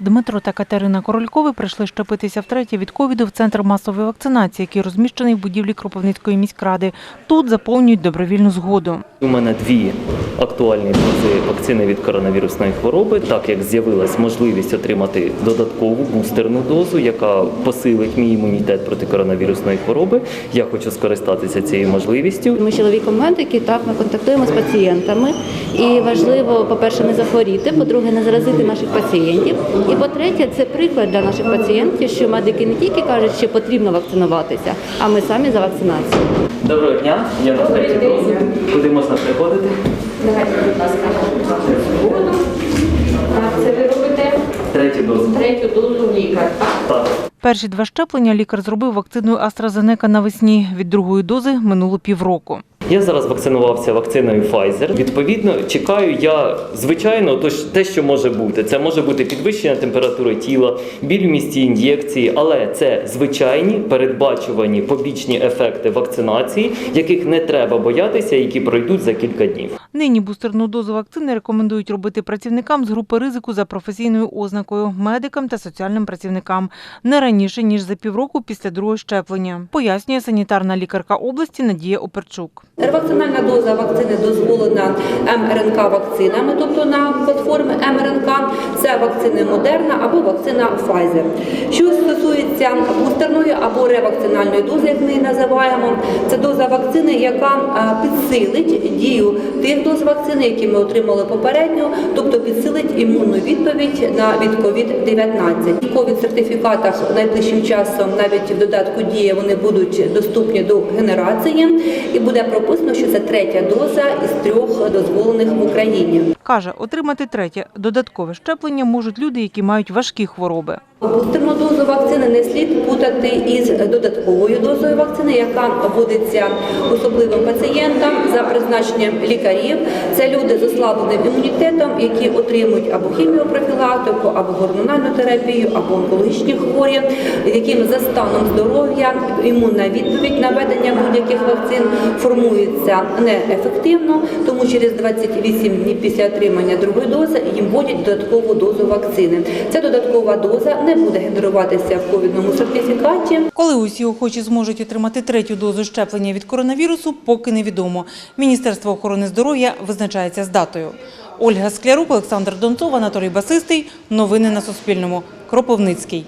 Дмитро та Катерина Королькови прийшли щепитися втретє від ковіду в центр масової вакцинації, який розміщений в будівлі Кропивницької міськради. Тут заповнюють добровільну згоду. У мене дві актуальні дози вакцини від коронавірусної хвороби, так як з'явилась можливість отримати додаткову бустерну дозу, яка посилить мій імунітет проти коронавірусної хвороби. Я хочу скористатися цією можливістю. Ми чоловіком медики, так ми контактуємо з пацієнтами. І важливо, по-перше, не захворіти, по-друге, не заразити наших пацієнтів. І по-третє, це приклад для наших пацієнтів, що медики не тільки кажуть, що потрібно вакцинуватися, а ми самі за вакцинацію. Доброго дня, я на третій дозі. Куди можна приходити? Давайте, будь ласка. Так, Це ви робите Третю дозу. третю дозу лікар. так? Так. Перші два щеплення лікар зробив вакциною AstraZeneca навесні. Від другої дози минуло півроку. Я зараз вакцинувався вакциною Pfizer. Відповідно, чекаю я звичайно, то те, що може бути. Це може бути підвищення температури тіла, біль в місці ін'єкції, але це звичайні передбачувані побічні ефекти вакцинації, яких не треба боятися, які пройдуть за кілька днів. Нині бустерну дозу вакцини рекомендують робити працівникам з групи ризику за професійною ознакою, медикам та соціальним працівникам не раніше ніж за півроку після другого щеплення, пояснює санітарна лікарка області Надія Оперчук. Ревакцинальна доза вакцини дозволена МРНК вакцинами, тобто на платформі МРНК, це вакцини Модерна або вакцина Pfizer. Що стосується бустерної або ревакцинальної дози, як ми її називаємо, це доза вакцини, яка е, підсилить дію тих доз вакцини, які ми отримали попередньо, тобто підсилить імунну відповідь на від COVID-19. В ковід-сертифікатах найближчим часом, навіть в додатку дія, вони будуть доступні до генерації, і буде прописано, що це третя доза із трьох дозволених в Україні. Каже, отримати третє додаткове щеплення можуть люди, які мають важкі хвороби. Бустерну дозу вакцини не слід путати із додатковою дозою вакцини, яка вводиться особливим пацієнтам за призначенням лікарів. Це люди з ослабленим імунітетом, які отримують або хіміопрофілактику, або гормональну терапію, або онкологічні хворі, яким за станом здоров'я імунна відповідь на введення будь-яких вакцин формується неефективно, тому через 28 днів після отримання другої дози їм вводять додаткову дозу вакцини. Ця додаткова доза не буде генеруватися в ковідному сертифікаті. Коли усі охочі зможуть отримати третю дозу щеплення від коронавірусу, поки невідомо. Міністерство охорони здоров'я визначається з датою. Ольга Склярук, Олександр Донцов, Анатолій Басистий. Новини на Суспільному. Кропивницький.